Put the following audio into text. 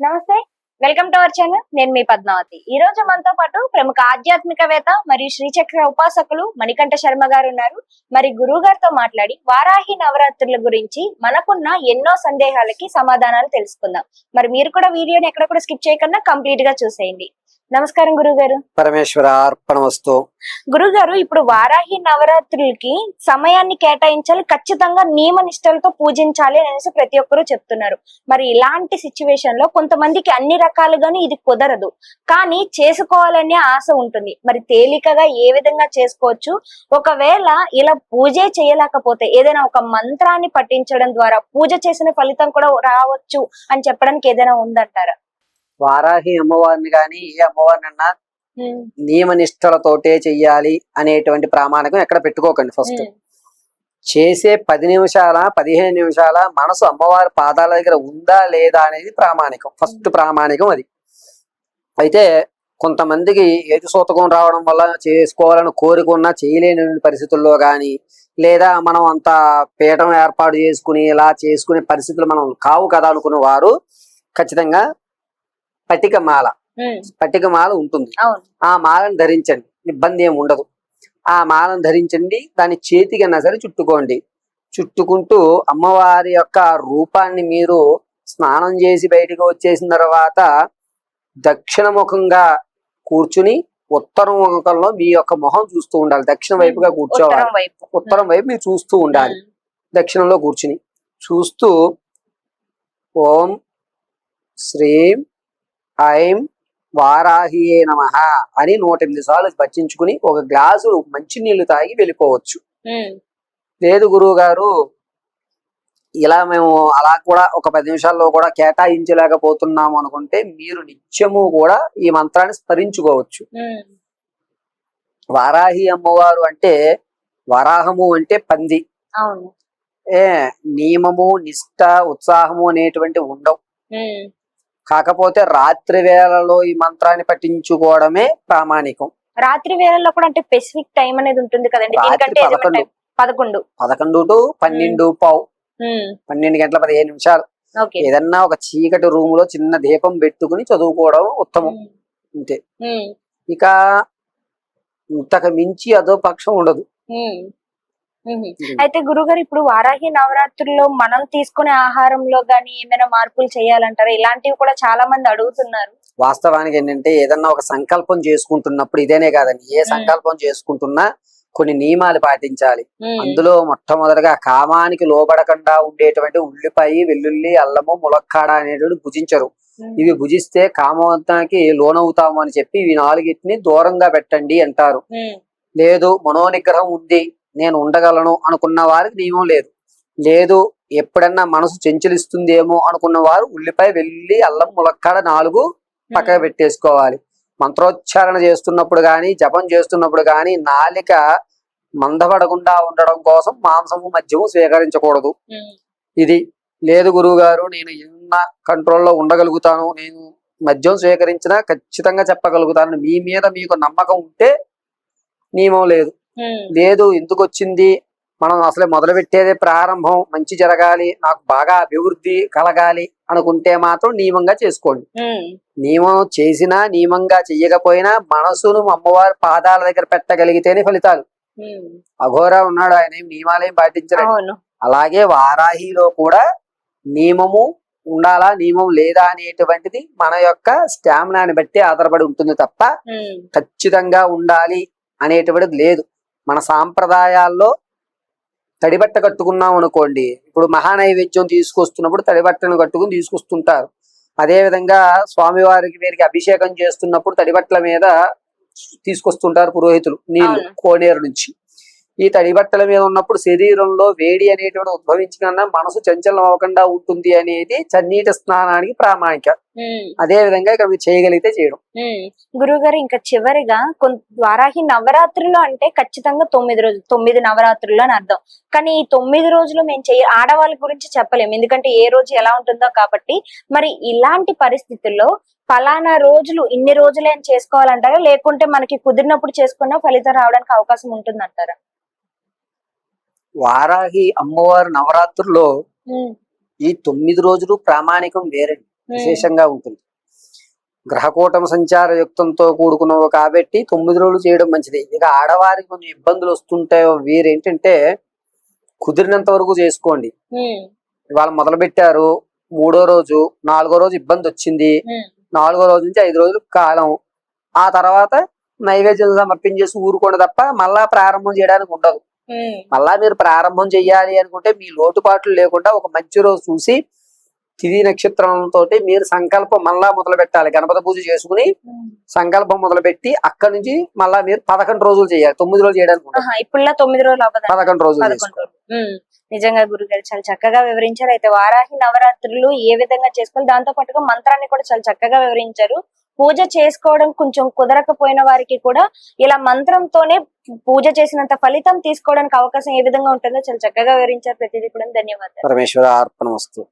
నమస్తే welcome to our channel నేను మీ పద్మావతి. ఈ రోజు మనతో పాటు ప్రముఖ ఆధ్యాత్మికవేత్త మరియు శ్రీచక్ర ఉపాసకులు మణికంఠ శర్మ గారు ఉన్నారు. మరి గురువు గారితో మాట్లాడి వారాహి నవరాత్రుల గురించి మనకున్న ఎన్నో సందేహాలకి సమాధానాలు తెలుసుకుందాం. మరి మీరు కూడా వీడియోని ఎక్కడ కూడా స్కిప్ చేయకుండా కంప్లీట్గా చూసేయండి. నమస్కారం గురువు గారు పరమేశ్వర అర్పణమస్తు. గురువు గారు ఇప్పుడు వారాహి నవరాత్రులకి సమయాన్ని కేటాయించాలి ఖచ్చితంగా నియమ నిష్టలతో పూజించాలి అనేసి ప్రతి ఒక్కరూ చెప్తున్నారు. మరి ఇలాంటి సిచ్యువేషన్లో కొంతమందికి అన్ని రకాలుగానే ఇది కుదరదు. కానీ చేసుకోవాలనే ఆశ ఉంటుంది. మరి తేలికగా ఏ విధంగా చేసుకోవచ్చు? ఒకవేళ ఇలా పూజే చేయలేకపోతే ఏదైనా ఒక మంత్రాన్ని పఠించడం ద్వారా పూజ చేసిన ఫలితం కూడా రావచ్చు అని చెప్పడానికి ఏదైనా ఉందంటారా? వారాహి అమ్మవారిని గాని ఏ అమ్మవారిని అన్నా నియమ నిష్టలతోటే చెయ్యాలి అనేటువంటి ప్రామాణికం ఎక్కడ పెట్టుకోకండి ఫస్ట్ చేసే పది నిమిషాల పదిహేను నిమిషాల మనసు అమ్మవారి పాదాల దగ్గర ఉందా లేదా అనేది ప్రామాణికం. ఫస్ట్ ప్రామాణికం అది. అయితే కొంతమందికి ఏది సూతకం రావడం వల్ల చేసుకోవాలని కోరికున్నా చేయలేని పరిస్థితుల్లో కానీ లేదా మనం అంత పీఠం ఏర్పాటు చేసుకుని ఇలా చేసుకునే పరిస్థితులు మనం కావు కదా అనుకున్న వారు ఖచ్చితంగా పటిక మాల పటిక మాల ఉంటుంది ఆ మాలను ధరించండి. ఇబ్బంది ఏమి ఉండదు. ఆ మాలను ధరించండి. దాని చేతికన్నా సరే చుట్టుకోండి. చుట్టుకుంటూ అమ్మవారి యొక్క రూపాన్ని మీరు స్నానం చేసి బయటికి వచ్చేసిన తర్వాత దక్షిణ ముఖంగా కూర్చుని ఉత్తరం ముఖంలో మీ యొక్క మొహం చూస్తూ ఉండాలి. దక్షిణ వైపుగా కూర్చోవాలి. ఉత్తరం వైపు. ఉత్తరం వైపు మీరు చూస్తూ ఉండాలి. దక్షిణంలో కూర్చుని చూస్తూ ఓం శ్రీం ఐం వారాహియే నమ అని నూట ఎనిమిది సార్లు పచ్చించుకుని ఒక గ్లాసు మంచినీళ్ళు తాగి వెళ్ళిపోవచ్చు. లేదు గురువు గారు ఇలా మేము అలా కూడా ఒక పది నిమిషాల్లో కూడా కేటాయించలేకపోతున్నాము అనుకుంటే మీరు నిత్యము కూడా ఈ మంత్రాన్ని స్మరించుకోవచ్చు. వారాహి అమ్మవారు అంటే వరాహము అంటే పంది. ఏ నియమము నిష్ట ఉత్సాహము అనేటువంటి ఉండవు కాకపోతే రాత్రి వేళలో ఈ మంత్రాన్ని పఠించుకోవడమే ప్రామాణికం. రాత్రి వేళల్లో కూడా అంటే స్పెసిఫిక్ టైం అనేది ఉంటుంది కదండి. రాత్రి దీనికంటే పదకొండు. time? పదకొండు. పదకొండు టు పన్నెండు పావు. ఉమ్, పన్నెండు గంటల పదిహేను నిమిషాలు. ఓకే. ఏదన్నా ఒక చీకటి రూమ్లో చిన్న దీపం పెట్టుకుని చదువుకోవడం ఉత్తమం. ఉమ్, అంతే. ఉమ్, ఇక ఇంతకు మించి అదో పక్షం ఉండదు. ఉమ్. అయితే గురుగారు ఇప్పుడు వారాహి నవరాత్రుల్లో మనం తీసుకునే ఆహారంలో గానీ ఏమైనా మార్పులు చేయాలంటారా? ఇలాంటివి కూడా చాలా మంది అడుగుతున్నారు. వాస్తవానికి ఏంటంటే ఏదన్నా ఒక సంకల్పం చేసుకుంటున్నప్పుడు ఇదేనే కాదండి. ఏ సంకల్పం చేసుకుంటున్నా కొన్ని నియమాలు పాటించాలి. అందులో మొట్టమొదటిగా కామానికి లోబడకుండా ఉండేటువంటి ఉల్లిపాయ వెల్లుల్లి అల్లము ములక్కాడ అనేటువంటి భుజించరు. ఇవి భుజిస్తే కామవంతానికి లోనవుతాము అని చెప్పి ఇవి నాలుగిటిని దూరంగా పెట్టండి అంటారు. లేదు మనోనిగ్రహం ఉంది. నేను ఉండగలను అనుకున్న వారికి నియమం లేదు. లేదు ఎప్పుడన్నా మనసు చెంచలిస్తుందేమో అనుకున్న వారు ఉల్లిపాయ వెల్లుల్లి అల్లం ములక్కాడ నాలుగు పక్కకు పెట్టేసుకోవాలి. మంత్రోచ్చారణ చేస్తున్నప్పుడు గాని జపం చేస్తున్నప్పుడు గాని నాలిక మందపడకుండా ఉండడం కోసం మాంసము మద్యము స్వీకరించకూడదు. ఇది లేదు గురువు గారు నేను ఎన్న కంట్రోల్లో ఉండగలుగుతాను నేను మద్యం స్వీకరించినా ఖచ్చితంగా చెప్పగలుగుతాను. మీ మీద మీకు నమ్మకం ఉంటే నియమం లేదు. లేదు ఎందుకు వచ్చింది మనం అసలే మొదలు పెట్టేదే ప్రారంభం మంచి జరగాలి నాకు బాగా అభివృద్ధి కలగాలి అనుకుంటే మాత్రం నియమంగా చేసుకోండి. నియమం చేసినా నియమంగా చెయ్యకపోయినా మనసును అమ్మవారి పాదాల దగ్గర పెట్టగలిగితేనే ఫలితాలు. అఘోరా ఉన్నాడు ఆయన ఏం నియమాలేం పాటించలేదు అలాగే వారాహిలో కూడా నియమము ఉండాలా నియమం లేదా అనేటువంటిది మన యొక్క స్టామినాని బట్టి ఆధారపడి ఉంటుంది తప్ప ఖచ్చితంగా ఉండాలి అనేటువంటిది లేదు. మన సాంప్రదాయాల్లో తడిబట్ట కట్టుకున్నాం అనుకోండి. ఇప్పుడు మహానైవేద్యం తీసుకొస్తున్నప్పుడు తడిబట్టను కట్టుకుని తీసుకొస్తుంటారు. అదే విధంగా స్వామివారికి వీరికి అభిషేకం చేస్తున్నప్పుడు తడిబట్టల మీద తీసుకొస్తుంటారు పురోహితులు నీళ్ళు. కోనేరు నుంచి. ఈ తడిబట్టల మీద ఉన్నప్పుడు శరీరంలో వేడి అనేటువంటి ఉద్భవించిన మనసు చంచలం అవ్వకుండా ఉంటుంది అనేది చన్నీటి స్నానానికి ప్రామాణిక. అదే విధంగా ఇక్కడ మీరు చేయగలిగితే చేయడం. ఉమ్. గురువుగారు ఇంకా చివరిగా కొంత వారాహి నవరాత్రులు అంటే ఖచ్చితంగా తొమ్మిది రోజులు తొమ్మిది నవరాత్రులు అని అర్థం. కానీ ఈ తొమ్మిది రోజులు మేము చెయ్య ఆడవాళ్ళ గురించి చెప్పలేము. ఎందుకంటే ఏ రోజు ఎలా ఉంటుందో కాబట్టి. మరి ఇలాంటి పరిస్థితుల్లో ఫలానా రోజులు ఇన్ని రోజులే చేసుకోవాలంటారా? లేకుంటే మనకి కుదిరినప్పుడు చేసుకున్నా ఫలితం రావడానికి అవకాశం ఉంటుందంటారా? వారాహి అమ్మవారి నవరాత్రుల్లో ఈ తొమ్మిది రోజులు ప్రామాణికం వేరండి విశేషంగా ఉంటుంది. గ్రహకూటమ సంచార యుక్తంతో కూడుకున్నవి కాబట్టి తొమ్మిది రోజులు చేయడం మంచిది. ఇక ఆడవారికి కొంచెం ఇబ్బందులు వస్తుంటాయో వీరేంటంటే కుదిరినంత వరకు చేసుకోండి. ఇవాళ మొదలు పెట్టారు మూడో రోజు నాలుగో రోజు ఇబ్బంది వచ్చింది. నాలుగో రోజు నుంచి ఐదు రోజులు కాలం. ఆ తర్వాత నైవేద్యం సమర్పించేసి ఊరుకోండి తప్ప మళ్ళా ప్రారంభం చేయడానికి ఉండదు. మళ్ళా మీరు ప్రారంభం చెయ్యాలి అనుకుంటే మీ లోటుపాట్లు లేకుండా ఒక మంచి రోజు చూసి తిథి నక్షత్రంతో మీరు సంకల్పం మళ్ళా మొదలు పెట్టాలి. గణపతి పూజ చేసుకుని. సంకల్పం మొదలు పెట్టి అక్కడి నుంచి మళ్ళా మీరు పదకొండు రోజులు చేయాలి. తొమ్మిది రోజులు చేయడానికి ఇప్పుడులా తొమ్మిది రోజులు పదకొండు రోజులు నిజంగా గురుగారు చాలా చక్కగా వివరించారు. అయితే వారాహి నవరాత్రులు ఏ విధంగా చేసుకోవాలి దాంతో పాటుగా మంత్రాన్ని కూడా చాలా చక్కగా వివరించారు. పూజ చేసుకోవడం కొంచెం కుదరకపోయిన వారికి కూడా ఇలా మంత్రంతోనే పూజ చేసినంత ఫలితం తీసుకోవడానికి అవకాశం ఏ విధంగా ఉంటుందో చాలా చక్కగా వివరించారు. ప్రతిదీ కూడా ధన్యవాదాలు. పరమేశ్వర అర్పణ వస్తు